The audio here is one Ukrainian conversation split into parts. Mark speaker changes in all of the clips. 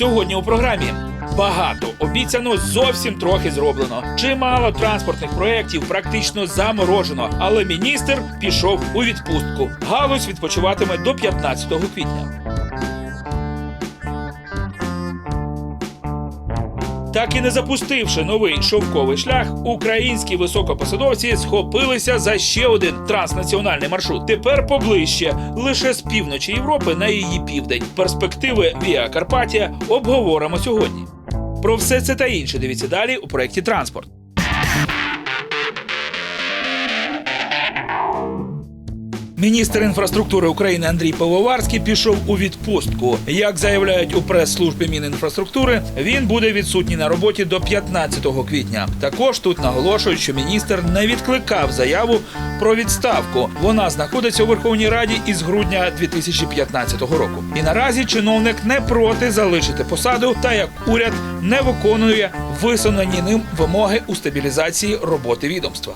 Speaker 1: Сьогодні у програмі багато обіцяно зовсім трохи зроблено. Чимало транспортних проєктів практично заморожено, але міністр пішов у відпустку. Галузь відпочиватиме до 15 квітня. Так і не запустивши новий шовковий шлях, українські високопосадовці схопилися за ще один транснаціональний маршрут. Тепер поближче, лише з півночі Європи на її південь. Перспективи Віа Карпатія обговоримо сьогодні. Про все це та інше дивіться далі у проєкті Транспорт. Міністр інфраструктури України Андрій Пивоварський пішов у відпустку. Як заявляють у прес-службі Мінінфраструктури, він буде відсутній на роботі до 15 квітня. Також тут наголошують, що міністр не відкликав заяву про відставку. Вона знаходиться у Верховній Раді із грудня 2015 року. І наразі чиновник не проти залишити посаду, та як уряд не виконує висунані ним вимоги у стабілізації роботи відомства.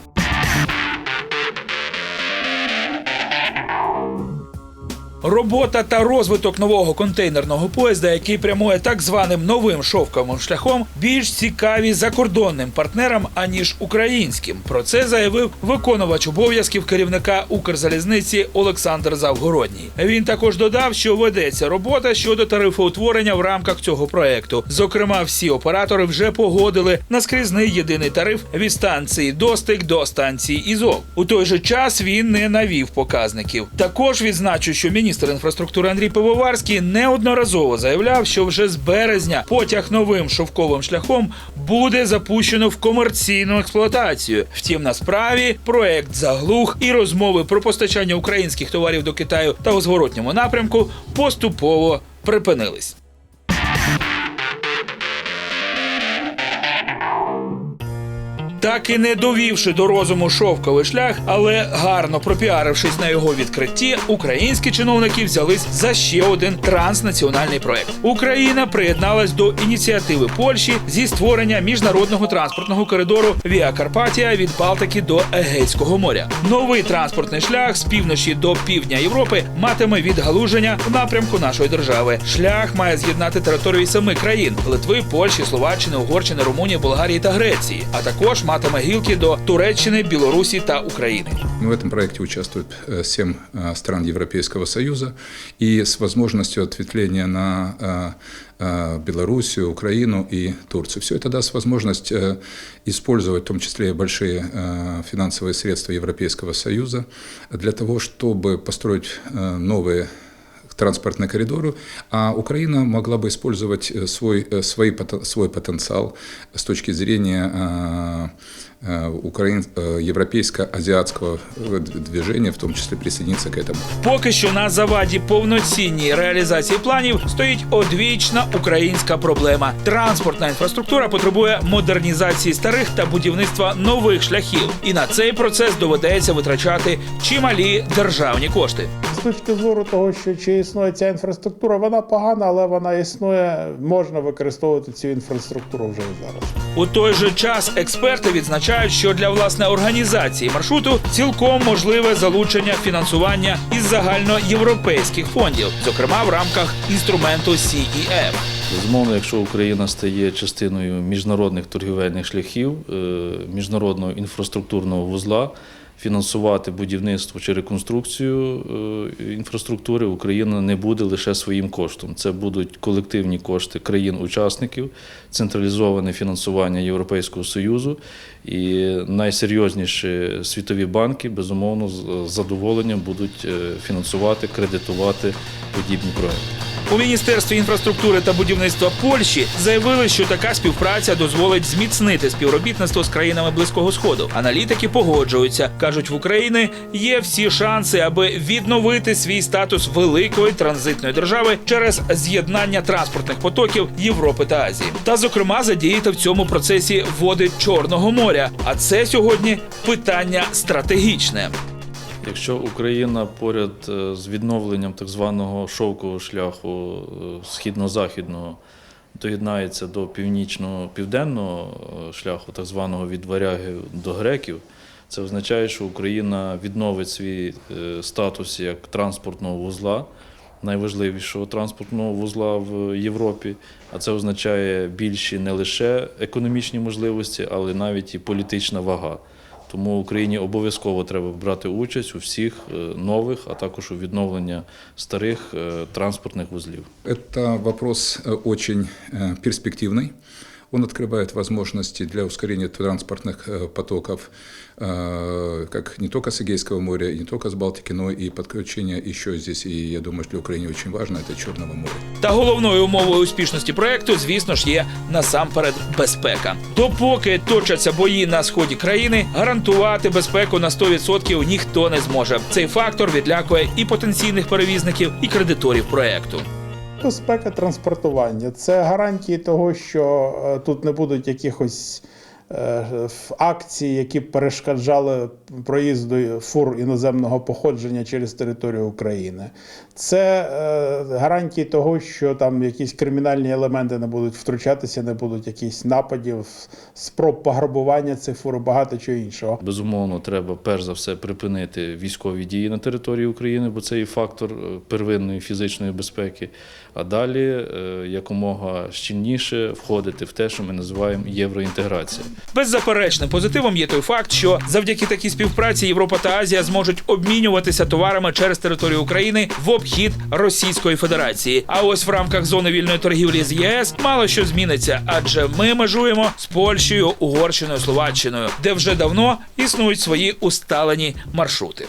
Speaker 1: Робота та розвиток нового контейнерного поїзда, який прямує так званим новим шовковим шляхом, більш цікаві закордонним партнерам аніж українським. Про це заявив виконувач обов'язків керівника Укрзалізниці Олександр Завгородній. Він також додав, що ведеться робота щодо тарифоутворення в рамках цього проекту. Зокрема, всі оператори вже погодили на скрізний єдиний тариф від станції Достик до станції Ізов. У той же час він не навів показників. Також відзначу, що міністр інфраструктури Андрій Пивоварський неодноразово заявляв, що вже з березня потяг новим шовковим шляхом буде запущено в комерційну експлуатацію. Втім, на справі проект заглух і розмови про постачання українських товарів до Китаю та у зворотньому напрямку поступово припинились. Так і не довівши до розуму шовковий шлях, але гарно пропіарившись на його відкритті, українські чиновники взялись за ще один транснаціональний проект. Україна приєдналась до ініціативи Польщі зі створення міжнародного транспортного коридору Віа Карпатія від Балтики до Егейського моря. Новий транспортний шлях з півночі до півдня Європи матиме відгалуження в напрямку нашої держави. Шлях має з'єднати території семи країн: Литви, Польщі, Словаччини, Угорщини, Румунії, Болгарії та Греції, а також матиме гілки до Туреччини, Білорусі та України.
Speaker 2: В этом проекте участвует э, семь э, стран Европейского Союза и с возможностью ответвления на э, э, Белоруссию, Украину и Турцию. Все это даст возможность э, использовать в том числе и большие э, финансовые средства Европейского Союза для того, чтобы построить э, новые транспортные коридоры, а Украина могла бы использовать э, свой, э, свой, поте- свой потенциал с точки зрения э, э, украин, э, европейско-азиатского э, д- движения, в том числе присоединиться к этому.
Speaker 1: Поки що на заваді повноцінній реалізації планів стоїть одвічна українська проблема. Транспортна інфраструктура потребує модернізації старих та будівництва нових шляхів. І на цей процес доведеться витрачати чималі державні кошти.
Speaker 3: З точки зору того, що чи існує ця інфраструктура, вона погана, але вона існує. Можна використовувати цю інфраструктуру вже і зараз.
Speaker 1: У той же час експерти відзначають, що для власне організації маршруту цілком можливе залучення фінансування із загальноєвропейських фондів, зокрема в рамках інструменту CEF.
Speaker 4: Безумовно, якщо Україна стає частиною міжнародних торгівельних шляхів, е, міжнародного інфраструктурного вузла, фінансувати будівництво чи реконструкцію е, інфраструктури Україна не буде лише своїм коштом. Це будуть колективні кошти країн-учасників, централізоване фінансування Європейського Союзу і найсерйозніші світові банки безумовно з задоволенням будуть е, фінансувати, кредитувати подібні проекти.
Speaker 1: У міністерстві інфраструктури та будівництва Польщі заявили, що така співпраця дозволить зміцнити співробітництво з країнами близького сходу. Аналітики погоджуються, кажуть, в Україні є всі шанси, аби відновити свій статус великої транзитної держави через з'єднання транспортних потоків Європи та Азії, та зокрема задіяти в цьому процесі води Чорного моря. А це сьогодні питання стратегічне.
Speaker 4: Якщо Україна поряд е, з відновленням так званого шовкового шляху е, східно-західного доєднається до північно-південного е, шляху, так званого від варягів до греків, це означає, що Україна відновить свій статус як транспортного вузла найважливішого транспортного вузла в Європі. А це означає більші не лише економічні можливості, але навіть і політична вага. Тому Україні обов'язково треба брати участь у всіх е, нових, а також у відновленні старих е, транспортних вузлів.
Speaker 2: Это вопрос э, очень э, перспективный. Он открывает возможности для ускорения транспортных э, потоков э, как не только с Эгейского моря, и не только с Балтики, но и подключение еще здесь, и я думаю, для Украины очень важно, это Черного моря.
Speaker 1: Та головною умовою успішності проекту, звісно ж, є насамперед безпека. Допоки точаться бої на сході країни, гарантувати безпеку на 100% ніхто не зможе. Цей фактор відлякує і потенційних перевізників, і кредиторів проекту.
Speaker 3: Безпека транспортування. Це гарантії того, що е, тут не будуть якихось е, акцій, які перешкоджали проїзду фур іноземного походження через територію України. Це е, гарантії того, що там якісь кримінальні елементи не будуть втручатися, не будуть якісь нападів, спроб пограбування цих фур, багато чого іншого.
Speaker 4: Безумовно, треба перш за все припинити військові дії на території України, бо це є фактор е, первинної фізичної безпеки. А далі е, якомога щільніше входити в те, що ми називаємо євроінтеграція.
Speaker 1: Беззаперечним позитивом є той факт, що завдяки такій співпраці Європа та Азія зможуть обмінюватися товарами через територію України в обхід Російської Федерації. А ось в рамках зони вільної торгівлі з ЄС мало що зміниться, адже ми межуємо з Польщею, Угорщиною, Словаччиною, де вже давно існують свої усталені маршрути.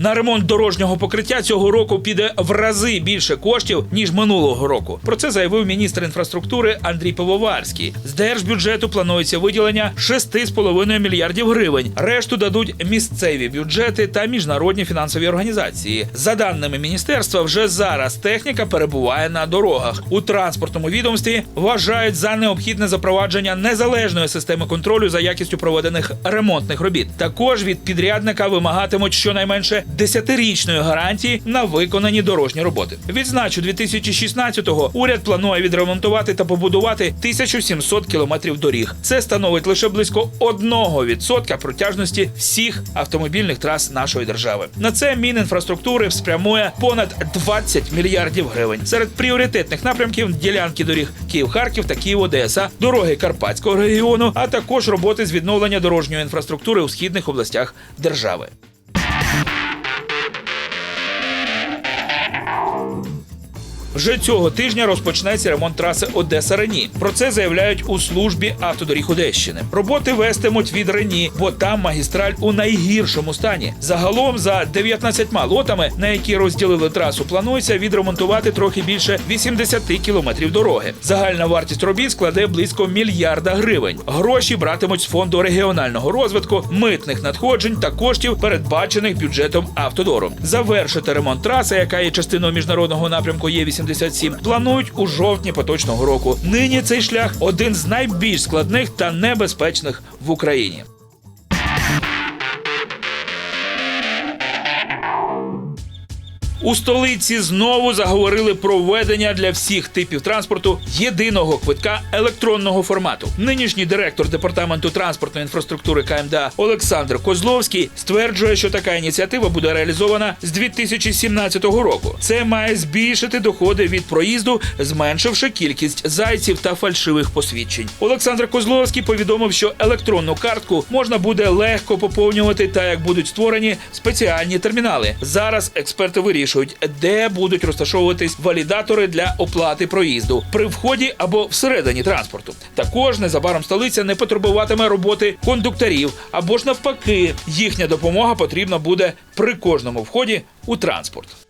Speaker 1: На ремонт дорожнього покриття цього року піде в рази більше коштів ніж минулого року. Про це заявив міністр інфраструктури Андрій Пивоварський. З держбюджету планується виділення 6,5 мільярдів гривень. Решту дадуть місцеві бюджети та міжнародні фінансові організації. За даними міністерства, вже зараз техніка перебуває на дорогах. У транспортному відомстві вважають за необхідне запровадження незалежної системи контролю за якістю проведених ремонтних робіт. Також від підрядника вимагатимуть щонайменше 10-річної гарантії на виконані дорожні роботи. Відзначу, 2016-го уряд планує відремонтувати та побудувати 1700 кілометрів доріг. Це становить лише близько 1% протяжності всіх автомобільних трас нашої держави. На це Мінінфраструктури спрямує понад 20 мільярдів гривень. Серед пріоритетних напрямків ділянки доріг Київ-Харків та Київ-Одеса, дороги Карпатського регіону, а також роботи з відновлення дорожньої інфраструктури у східних областях держави. Вже цього тижня розпочнеться ремонт траси Одеса Рені. Про це заявляють у службі автодоріг Одещини. Роботи вестимуть від Рені, бо там магістраль у найгіршому стані. Загалом за 19 лотами, на які розділили трасу, планується відремонтувати трохи більше 80 кілометрів дороги. Загальна вартість робіт складе близько мільярда гривень. Гроші братимуть з фонду регіонального розвитку, митних надходжень та коштів, передбачених бюджетом автодору. Завершити ремонт траси, яка є частиною міжнародного напрямку Є 87 планують у жовтні поточного року. Нині цей шлях один з найбільш складних та небезпечних в Україні. У столиці знову заговорили про введення для всіх типів транспорту єдиного квитка електронного формату. Нинішній директор департаменту транспортної інфраструктури КМДА Олександр Козловський стверджує, що така ініціатива буде реалізована з 2017 року. Це має збільшити доходи від проїзду, зменшивши кількість зайців та фальшивих посвідчень. Олександр Козловський повідомив, що електронну картку можна буде легко поповнювати, та як будуть створені спеціальні термінали. Зараз експерти вирішують, де будуть розташовуватись валідатори для оплати проїзду при вході або всередині транспорту. Також незабаром столиця не потребуватиме роботи кондукторів або ж навпаки, їхня допомога потрібна буде при кожному вході у транспорт.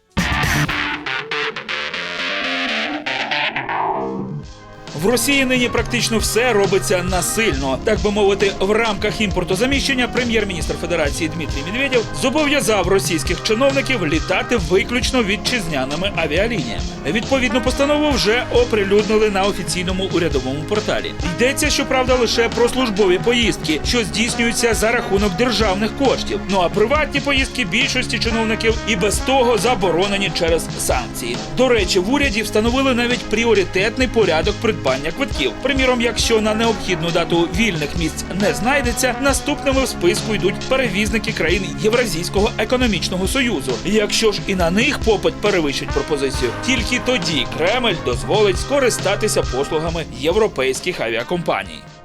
Speaker 1: В Росії нині практично все робиться насильно. Так би мовити, в рамках імпортозаміщення прем'єр-міністр Федерації Дмитрій Медведєв зобов'язав російських чиновників літати виключно вітчизняними авіалініями. Відповідну постанову вже оприлюднили на офіційному урядовому порталі. Йдеться, щоправда, лише про службові поїздки, що здійснюються за рахунок державних коштів. Ну а приватні поїздки більшості чиновників і без того заборонені через санкції. До речі, в уряді встановили навіть пріоритетний порядок придбання придбання квитків. Приміром, якщо на необхідну дату вільних місць не знайдеться, наступними в списку йдуть перевізники країн Євразійського економічного союзу. Якщо ж і на них попит перевищить пропозицію, тільки тоді Кремль дозволить скористатися послугами європейських авіакомпаній.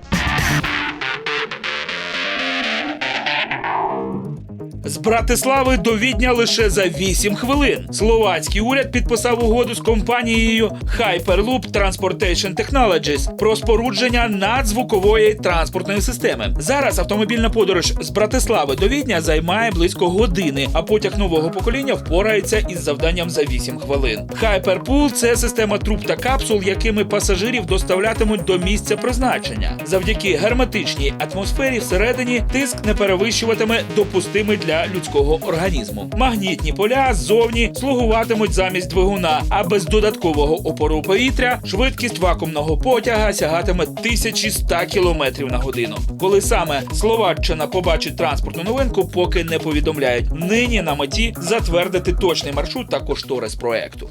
Speaker 1: З Братислави до Відня лише за 8 хвилин. Словацький уряд підписав угоду з компанією Hyperloop Transportation Technologies про спорудження надзвукової транспортної системи. Зараз автомобільна подорож з Братислави до Відня займає близько години, а потяг нового покоління впорається із завданням за 8 хвилин. Hyperpool – це система труб та капсул, якими пасажирів доставлятимуть до місця призначення. Завдяки герметичній атмосфері всередині тиск не перевищуватиме допустимий для людського організму. Магнітні поля ззовні слугуватимуть замість двигуна, а без додаткового опору повітря швидкість вакуумного потяга сягатиме 1100 км на годину. Коли саме Словаччина побачить транспортну новинку, поки не повідомляють. Нині на меті затвердити точний маршрут та кошторис проекту.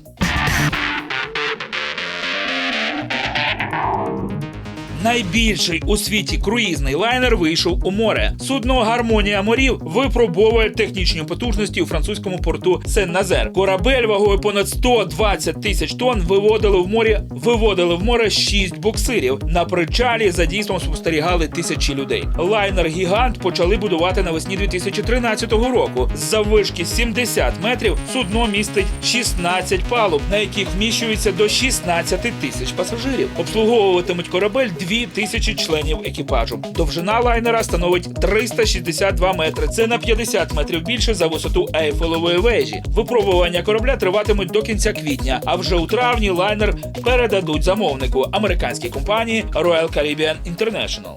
Speaker 1: Найбільший у світі круїзний лайнер вийшов у море. Судно Гармонія морів випробовує технічні потужності у французькому порту Сен-Назер. Корабель вагою понад 120 тисяч тонн виводили в морі, виводили в море 6 буксирів. На причалі за дійством спостерігали тисячі людей. Лайнер гігант почали будувати навесні 2013 року. З заввишки 70 метрів судно містить 16 палуб, на яких вміщується до 16 тисяч пасажирів. Обслуговуватимуть корабель 2 тисячі членів екіпажу. Довжина лайнера становить 362 метри. Це на 50 метрів більше за висоту Ейфелової вежі. Випробування корабля триватимуть до кінця квітня. А вже у травні лайнер передадуть замовнику американській компанії Royal Caribbean International.